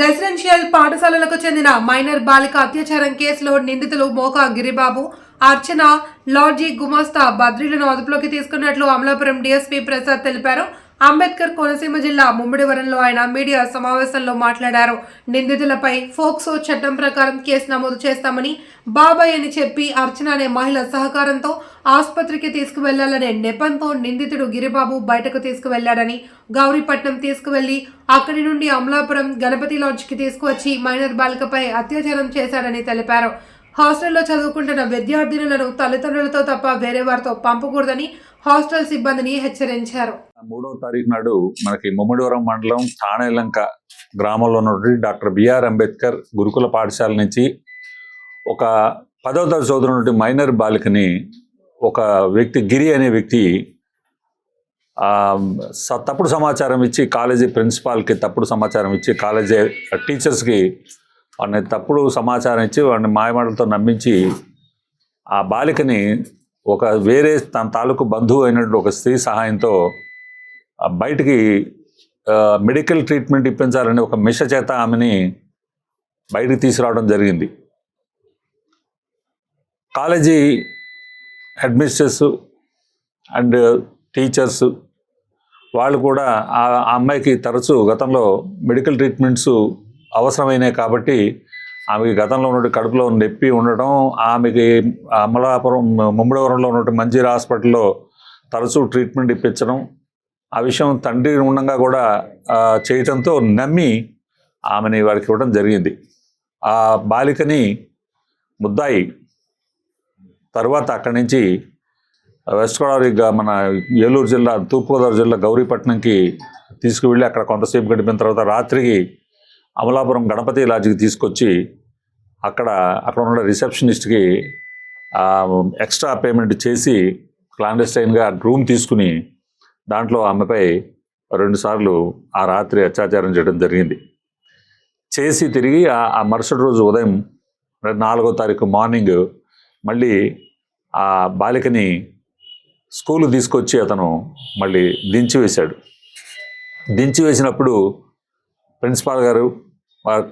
Residential పాఠశాలలకు చెందిన minor బాలిక అత్యాచారం కేసులో నిందితులు మోకా గిరిబాబు అర్చన లాడ్జీ గుమాస్తా బద్రీలను అదుపులోకి తీసుకున్నట్లు అమలాపురం డీఎస్పీ ప్రసాద్ తెలిపారు. అంబేద్కర్ కోనసీమ జిల్లా ముమ్మిడివరంలో ఆయన మీడియా సమావేశంలో మాట్లాడారు. నిందితులపై ఫోక్సో చట్టం ప్రకారం కేసు నమోదు చేస్తామని బాబాయ్ అని చెప్పి అర్చన అనే మహిళ సహకారంతో ఆసుపత్రికి తీసుకువెళ్ళాలనే నెపంతో నిందితుడు గిరిబాబు బయటకు తీసుకువెళ్ళాడని గౌరీపట్నం తీసుకువెళ్ళి అక్కడి నుండి అమలాపురం గణపతి లాడ్జ్కి తీసుకువచ్చి మైనర్ బాలికపై అత్యాచారం చేశాడని తెలిపారు. హాస్టల్లో చదువుకుంటున్న విద్యార్థినులను తల్లిదండ్రులతో తప్ప వేరే వారితో పంపకూడదని హాస్టల్ సిబ్బందిని హెచ్చరించారు. మూడవ తారీఖు నాడు మనకి ముమ్మడివరం మండలం తాణేలంక గ్రామంలో ఉన్నటువంటి డాక్టర్ బిఆర్ అంబేద్కర్ గురుకుల పాఠశాల నుంచి ఒక పదవ తరగతి చదువుతున్నటువంటి మైనర్ బాలికని ఒక వ్యక్తి గిరి అనే వ్యక్తి స- తప్పుడు సమాచారం ఇచ్చి కాలేజీ ప్రిన్సిపాల్కి తప్పుడు సమాచారం ఇచ్చి కాలేజీ టీచర్స్కి వాడిని తప్పుడు సమాచారం ఇచ్చి వాడిని మాయమాటలతో నమ్మించి ఆ బాలికని ఒక వేరే తన తాలూకు బంధువు అయినటువంటి ఒక స్త్రీ సహాయంతో బయటికి మెడికల్ ట్రీట్మెంట్ ఇప్పించాలని ఒక మిష చేత ఆమెని బయటికి తీసుకురావడం జరిగింది. కాలేజీ హెడ్ అండ్ టీచర్స్ వాళ్ళు కూడా ఆ ఆ అమ్మాయికి తరచూ గతంలో మెడికల్ ట్రీట్మెంట్స్ అవసరమైనాయి కాబట్టి ఆమెకి గతంలో ఉన్న కడుపులో నొప్పి ఉండటం ఆమెకి అమలాపురం ముమ్మడివరంలో ఉన్నట్టు మంజీరా హాస్పిటల్లో తరచూ ట్రీట్మెంట్ ఇప్పించడం ఆ విషయం తండ్రి ఉండగా కూడా చేయటంతో నమ్మి ఆమెని వాడికి ఇవ్వడం జరిగింది. ఆ బాలికని ముద్దాయి తర్వాత అక్కడి నుంచి వెస్ట్ గోదావరి మన ఏలూరు జిల్లా తూర్పుగోదావరి జిల్లా గౌరీపట్నంకి తీసుకువెళ్ళి అక్కడ కొంతసేపు గడిపిన తర్వాత రాత్రికి అమలాపురం గణపతి లాడ్జ్కి తీసుకొచ్చి అక్కడ అక్కడ ఉన్న రిసెప్షనిస్ట్కి ఎక్స్ట్రా పేమెంట్ చేసి క్లాండెస్టైన్గా రూమ్ తీసుకుని దాంట్లో ఆమెపై రెండుసార్లు ఆ రాత్రి అత్యాచారం చేయడం జరిగింది. చేసి తిరిగి ఆ- మరుసటి రోజు ఉదయం నాలుగో తారీఖు మార్నింగ్ మళ్ళీ ఆ బాలికని స్కూల్ తీసుకొచ్చి అతను మళ్ళీ దించి వేశాడు దించి వేసినప్పుడు ప్రిన్సిపాల్ గారు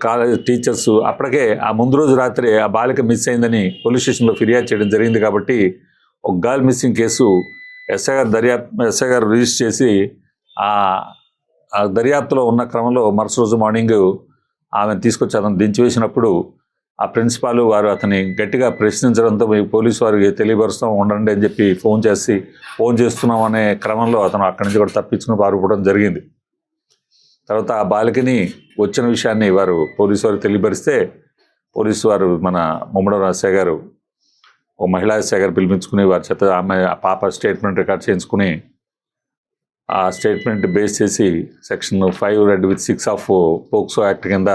కాలేజ్ టీచర్స్ అప్పటికే ఆ ముందు రోజు రాత్రి ఆ బాలిక మిస్ అయిందని పోలీస్ స్టేషన్లో ఫిర్యాదు చేయడం జరిగింది కాబట్టి ఒక గర్ల్ మిస్సింగ్ కేసు ఎస్ఐ గారు దర్యాప్తు ఎస్ఐ గారు రిజిస్టర్ చేసి ఆ దర్యాప్తులో ఉన్న క్రమంలో మరుసటి రోజు మార్నింగ్ ఆమెను తీసుకొచ్చి అతను దించి వేసినప్పుడు ఆ ప్రిన్సిపాల్ వారు అతని గట్టిగా ప్రశ్నించడంతో మేము పోలీసు వారికి తెలియపరుస్తాం ఉండండి అని చెప్పి ఫోన్ చేసి ఫోన్ చేస్తున్నాం అనే క్రమంలో అతను అక్కడి నుంచి కూడా తప్పించుకుని పారిపోవడం జరిగింది. తర్వాత ఆ బాలికని వచ్చిన విషయాన్ని వారు పోలీసు వారు తెలియపరిస్తే పోలీసు వారు మన ముమ్మడవరం రాజశేఖర్ గారు ఓ మహిళా గారు పిలిపించుకుని వారి చేత ఆమె ఆ పాప స్టేట్మెంట్ రికార్డ్ చేయించుకుని ఆ స్టేట్మెంట్ బేస్ చేసి section five read with six of POCSO act కింద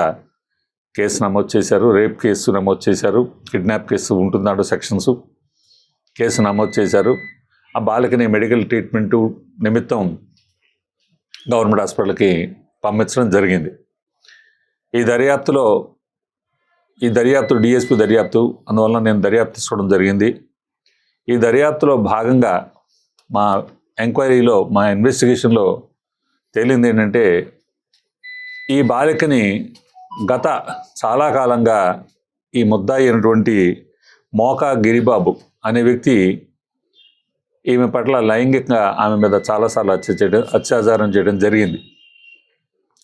కేసు నమోదు చేశారు. రేప్ కేసు నమోదు చేశారు. కిడ్నాప్ కేసు ఉంటుందంటూ సెక్షన్స్. కేసు నమోదు చేశారు. ఆ బాలికని మెడికల్ ట్రీట్మెంటు నిమిత్తం గవర్నమెంట్ హాస్పిటల్కి పంపించడం జరిగింది. ఈ దర్యాప్తులో ఈ దర్యాప్తు డిఎస్పి దర్యాప్తు అందువల్ల నేను దర్యాప్తు తీసుకోవడం జరిగింది. ఈ దర్యాప్తులో భాగంగా మా ఎంక్వైరీలో మా ఇన్వెస్టిగేషన్లో తేలింది ఏంటంటే ఈ బాలికని గత చాలా కాలంగా ఈ ముద్దాయి అయినటువంటి మోకా గిరిబాబు అనే వ్యక్తి ఈమె పట్ల లైంగికంగా ఆమె మీద చాలాసార్లు అత్య చేయడం అత్యాచారం చేయడం జరిగింది.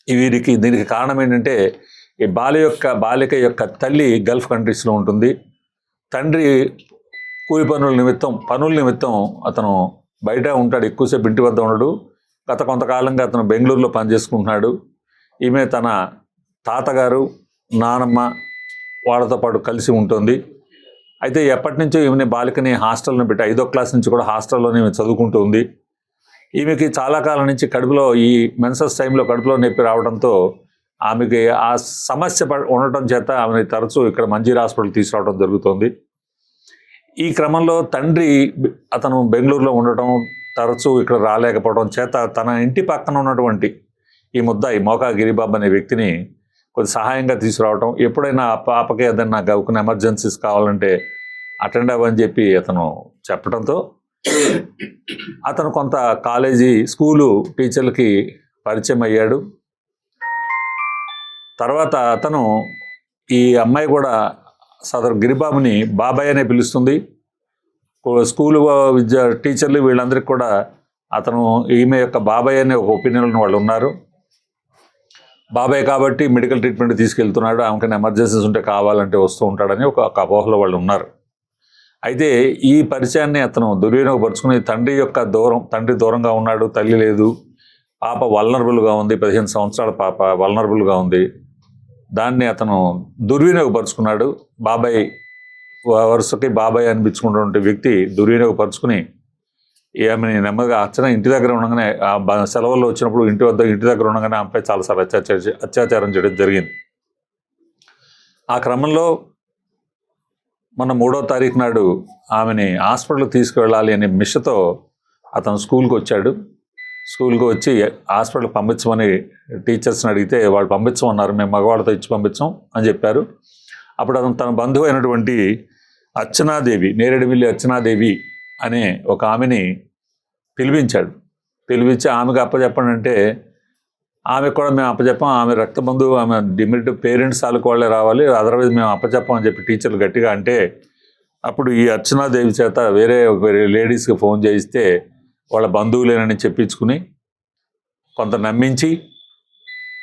వీరికి దీనికి కారణం ఏంటంటే ఈ బాల యొక్క బాలిక యొక్క తల్లి గల్ఫ్ కంట్రీస్లో ఉంటుంది. తండ్రి కూలి పనుల నిమిత్తం పనుల నిమిత్తం అతను బయట ఉంటాడు ఎక్కువసేపు ఇంటి వద్ద ఉండడు. గత కొంతకాలంగా అతను బెంగళూరులో పనిచేసుకుంటున్నాడు. ఈమె తన తాతగారు నానమ్మ వాళ్ళతో పాటు కలిసి ఉంటుంది. అయితే ఎప్పటి నుంచో ఈమె బాలికని హాస్టల్ని పెట్టి ఐదో క్లాస్ నుంచి కూడా హాస్టల్లోనే ఈమె చదువుకుంటుంది ఈమెకి చాలా కాలం నుంచి కడుపులో ఈ మెన్సస్ టైంలో కడుపులో నొప్పి రావడంతో ఆమెకి ఆ సమస్య ప- ఉండటం చేత ఆమెని తరచూ ఇక్కడ మంజీర్ హాస్పిటల్ తీసుకురావడం జరుగుతుంది. ఈ క్రమంలో తండ్రి అతను బెంగళూరులో ఉండటం తరచూ ఇక్కడ రాలేకపోవడం చేత తన ఇంటి పక్కన ఉన్నటువంటి ఈ ముద్దాయి మోకా గిరిబాబు అనే వ్యక్తిని కొద్ది సహాయంగా తీసుకురావటం ఎప్పుడైనా పాపకి ఏదైనా గవుకున్న ఎమర్జెన్సీస్ కావాలంటే అటెండ్ అవ్వని చెప్పి అతను చెప్పడంతో అతను కొంత కాలేజీ స్కూలు టీచర్లకి పరిచయం అయ్యాడు. తర్వాత అతను ఈ అమ్మాయి కూడా సదరు గిరిబాబుని బాబాయ్ అనే పిలుస్తుంది. స్కూలు విద్య టీచర్లు వీళ్ళందరికీ కూడా అతను ఈమె యొక్క బాబాయ్ అనే ఒక ఒపీనియన్ వాళ్ళు ఉన్నారు. బాబాయ్ కాబట్టి మెడికల్ ట్రీట్మెంట్ తీసుకెళ్తున్నాడు. ఆమెకైనా ఎమర్జెన్సీస్ ఉంటే కావాలంటే వస్తూ ఉంటాడని ఒక అపోహలో వాళ్ళు ఉన్నారు. అయితే ఈ పరిచయాన్ని అతను దుర్వినియోగపరుచుకుని తండ్రి యొక్క దూరం తండ్రి దూరంగా ఉన్నాడు తల్లి లేదు. పాప వల్నరబుల్గా ఉంది పదిహేను సంవత్సరాల పాప వల్నరబుల్గా ఉంది. దాన్ని అతను దుర్వినియోగపరుచుకున్నాడు. బాబాయ్ వరుసకి బాబాయ్ అనిపించుకున్నటువంటి వ్యక్తి దుర్వినియోగపరుచుకుని ఆమెని నెమ్మదిగా అచ్చన ఇంటి దగ్గర ఉండగానే ఆ సెలవుల్లో వచ్చినప్పుడు ఇంటి వద్ద ఇంటి దగ్గర ఉండగానే ఆమెపై చాలాసార్లు అత్యాచారం అత్యాచారం చేయడం జరిగింది. ఆ క్రమంలో మొన్న మూడో తారీఖు నాడు ఆమెని హాస్పిటల్కి తీసుకువెళ్ళాలి అనే మిషతో అతను స్కూల్కి వచ్చాడు. స్కూల్కి వచ్చి హాస్పిటల్కి పంపించమని టీచర్స్ని అడిగితే వాళ్ళు పంపించమన్నారు మేము మగవాళ్ళతో ఇచ్చి పంపించాం అని చెప్పారు. అప్పుడు అతను తన బంధువు అయినటువంటి అర్చనాదేవి నేరేడుమిల్లి అర్చనాదేవి అనే ఒక ఆమెని పిలిపించాడు. పిలిపించి ఆమెకు అప్పచెప్పండి అంటే ఆమె కూడా మేము అప్పచెప్పాం ఆమె రక్త బంధువు ఆమె డిమిట్ పేరెంట్స్ వాళ్ళకి వాళ్ళే రావాలి అదర్వైజ్ మేము అప్పచెప్పాం అని చెప్పి టీచర్లు గట్టిగా అంటే అప్పుడు ఈ అర్చనాదేవి చేత వేరే లేడీస్కి ఫోన్ చేయిస్తే వాళ్ళ బంధువులేనని చెప్పించుకుని కొంత నమ్మించి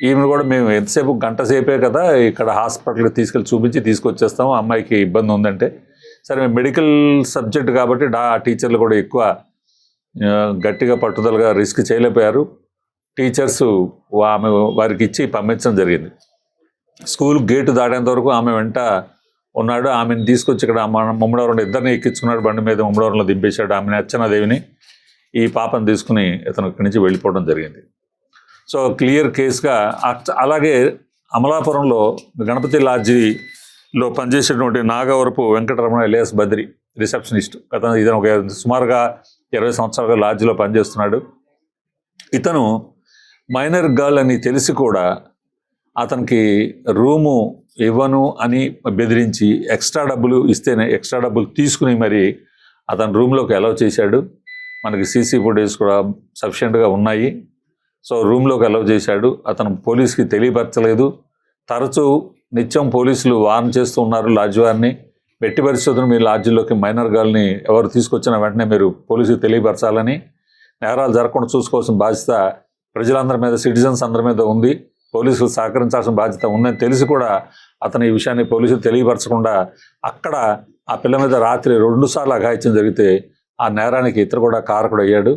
ఈమెను కూడా మేము ఎంతసేపు గంట సేపే కదా ఇక్కడ హాస్పిటల్కి తీసుకెళ్ళి చూపించి తీసుకొచ్చేస్తాము అమ్మాయికి ఇబ్బంది ఉందంటే. సరే మేము మెడికల్ సబ్జెక్ట్ కాబట్టి డా టీచర్లు కూడా ఎక్కువ గట్టిగా పట్టుదలగా రిస్క్ చేయలేకపోయారు. టీచర్స్ ఆమె వారికి ఇచ్చి పంపించడం జరిగింది. స్కూల్ గేటు దాటేంత వరకు ఆమె వెంట ఉన్నాడు. ఆమెను తీసుకొచ్చి ఇక్కడ మన ముమ్మడవరంలో ఇద్దరిని ఎక్కించుకున్నాడు. బండి మీద ముమ్మడవరంలో దింపేశాడు. ఆమె అచ్చనాదేవిని ఈ పాపను తీసుకుని ఇతను ఇక్కడి నుంచి వెళ్ళిపోవడం జరిగింది. సో క్లియర్ కేసుగా అలాగే అమలాపురంలో గణపతి లాడ్జిలో పనిచేసేటువంటి నాగవరపు వెంకటరమణ ఎలియాస్ బద్రి రిసెప్షనిస్ట్. అతను ఇతను ఒక సుమారుగా ఇరవై సంవత్సరాలుగా లాడ్జిలో పనిచేస్తున్నాడు. ఇతను మైనర్ గర్ల్ అని తెలిసి కూడా అతనికి రూము ఇవ్వను అని బెదిరించి ఎక్స్ట్రా డబ్బులు ఇస్తేనే ఎక్స్ట్రా డబ్బులు తీసుకుని మరి అతను రూమ్లోకి అలౌ చేశాడు. మనకి సీసీ ఫుటేజ్ కూడా సఫిషియెంట్గా ఉన్నాయి. సో రూమ్లోకి అలౌ చేశాడు. అతను పోలీస్కి తెలియపరచలేదు. తరచూ నిత్యం పోలీసులు వార్న్ చేస్తూ ఉన్నారు లాడ్జ్ వారిని వెట్టి పరిశోధన మీ లాడ్జిలోకి మైనర్ గర్ల్ని ఎవరు తీసుకొచ్చిన వెంటనే మీరు పోలీసుకి తెలియపరచాలని నేరాలు జరగకుండా చూసుకోవాల్సిన బాధ్యత ప్రజలందరి మీద సిటిజన్స్ అందరి మీద ఉంది. పోలీసులు సహకరించాల్సిన బాధ్యత ఉందని తెలిసి కూడా అతను ఈ విషయాన్ని పోలీసులు తెలియపరచకుండా అక్కడ ఆ పిల్ల మీద రాత్రి రెండుసార్లు అఘాయిత్యం జరిగితే ఆ నేరానికి ఇతను కూడా కారకుడు అయ్యాడు.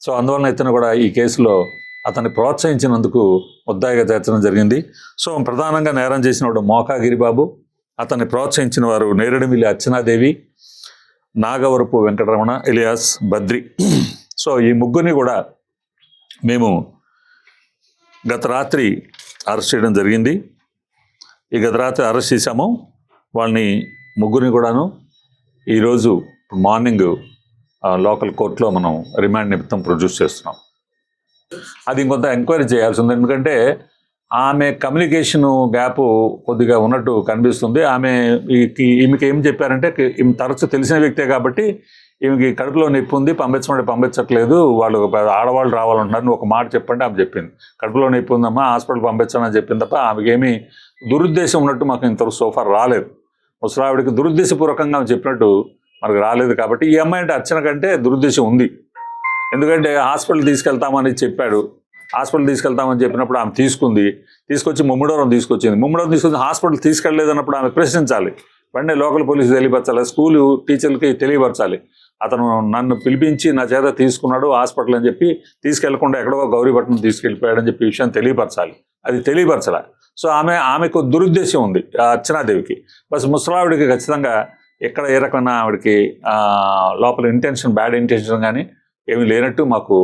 సో అందువలన ఇతను కూడా ఈ కేసులో అతన్ని ప్రోత్సహించినందుకు ముద్దాయిగా చేర్చడం జరిగింది. సో ప్రధానంగా నేరం చేసినవాడు మోకా గిరిబాబు అతన్ని ప్రోత్సహించిన వారు నేరడిమిల్లి అర్చనాదేవి నాగవరపు వెంకటరమణ ఇలియాస్ బద్రి. సో ఈ ముగ్గురిని కూడా మేము గత రాత్రి అరెస్ట్ చేయడం జరిగింది. ఈ గత రాత్రి అరెస్ట్ చేశాము. వాళ్ళని ముగ్గురిని కూడాను ఈరోజు మార్నింగ్ లోకల్ కోర్టులో మనం రిమాండ్ నిమిత్తం ప్రొడ్యూస్ చేస్తున్నాం. అది ఇంకొంత ఎంక్వైరీ చేయాల్సి ఉంది ఎందుకంటే ఆమె కమ్యూనికేషన్ గ్యాప్ కొద్దిగా ఉన్నట్టు కనిపిస్తుంది. ఆమె ఈ- ఈమెకి ఏం చెప్పారంటే ఈమె తరచు తెలిసిన వ్యక్తే కాబట్టి ఈమెకి కడుపులో నొప్పి ఉంది పంపించమంటే పంపించట్లేదు. వాళ్ళు ఆడవాళ్ళు రావాలంటున్నారు. నువ్వు ఒక మాట చెప్పండి ఆమె చెప్పింది. కడుపులో నొప్పి ఉందమ్మా హాస్పిటల్ పంపించానని చెప్పింది తప్ప ఆమెకేమి దురుద్దేశం ఉన్నట్టు మాకు ఇంతవరకు సోఫా రాలేదు. ముసలావిడికి దురుద్దేశపూర్వకంగా ఆమె చెప్పినట్టు మనకు రాలేదు కాబట్టి ఈ అమ్మాయి అంటే అర్చన కంటే దురుద్దేశం ఉంది. ఎందుకంటే హాస్పిటల్ తీసుకెళ్తామని చెప్పాడు. హాస్పిటల్ తీసుకెళ్తామని చెప్పినప్పుడు ఆమె తీసుకుంది. తీసుకొచ్చి ముమ్మడవరం తీసుకొచ్చింది. ముమ్మడవరం తీసుకొచ్చి హాస్పిటల్ తీసుకెళ్ళలేదన్నప్పుడు ఆమె ప్రశ్నించాలి. వెంటనే లోకల్ పోలీసు తెలియపరచాలి. స్కూలు టీచర్లకి తెలియపరచాలి. అతను నన్ను పిలిపించి నా చేత తీసుకున్నాడు హాస్పిటల్ అని చెప్పి తీసుకెళ్ళకుండా ఎక్కడో గౌరీపట్నం తీసుకెళ్ళిపోయాడని చెప్పి విషయం తెలియపరచాలి. అది తెలియపరచాల. సో ఆమె ఆమెకు దురుద్దేశం ఉంది అర్చనాదేవికి. బస్ ముసలావిడికి ఖచ్చితంగా ఎక్కడ ఏ రకమైన ఆవిడకి లోపల ఇంటెన్షన్ బ్యాడ్ ఇంటెన్షన్ కానీ ఏమీ లేనట్టు మాకు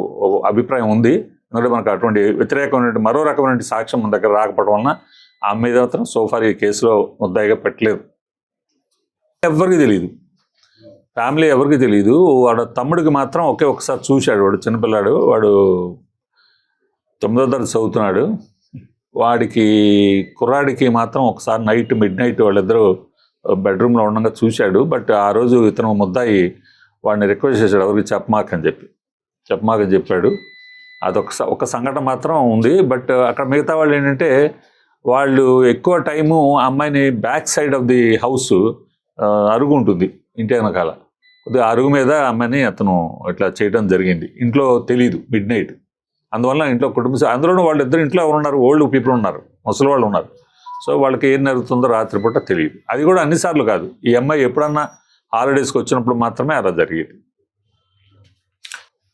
అభిప్రాయం ఉంది. ఎందుకంటే మనకు అటువంటి వ్యతిరేకమైన మరో రకమైన సాక్ష్యం మన దగ్గర రాకపోవడం వలన ఆమె మీద మాత్రం సోఫార్ ఈ కేసులో ముద్దాయిగా పెట్టలేదు. ఎవరికి తెలియదు. ఫ్యామిలీ ఎవరికి తెలియదు వాడు తమ్ముడికి మాత్రం ఒకే ఒకసారి చూశాడు. వాడు చిన్నపిల్లాడు. వాడు తొమ్మిదో తరగతి చదువుతున్నాడు. వాడికి కుర్రాడికి మాత్రం ఒకసారి నైట్ మిడ్ నైట్ వాళ్ళిద్దరూ బెడ్రూమ్లో ఉండగా చూశాడు. బట్ ఆ రోజు ఇతను ముద్దాయి వాడిని రిక్వెస్ట్ చేశాడు. ఎవరికి చెప్పమాకని చెప్పి. చెప్పమాకని చెప్పాడు. అదొక స- ఒక సంఘటన మాత్రం ఉంది. బట్ అక్కడ మిగతా వాళ్ళు ఏంటంటే వాళ్ళు ఎక్కువ టైము ఆ అమ్మాయిని back side of the house అరుగు ఉంటుంది. ఇంటి వెనకాల. అరుగు మీద అమ్మని అతను ఇట్లా చేయడం జరిగింది. ఇంట్లో తెలియదు మిడ్ నైట్ అందువల్ల ఇంట్లో కుటుంబ అందులోనూ వాళ్ళు ఇద్దరు ఇంట్లో ఎవరు ఉన్నారు ఓల్డ్ పీపుల్ ఉన్నారు ముసలి వాళ్ళు ఉన్నారు. సో వాళ్ళకి ఏం జరుగుతుందో రాత్రిపూట తెలియదు అది కూడా అన్నిసార్లు కాదు. ఈ అమ్మాయి ఎప్పుడన్నా హాలిడేస్కి వచ్చినప్పుడు మాత్రమే అలా జరిగేది.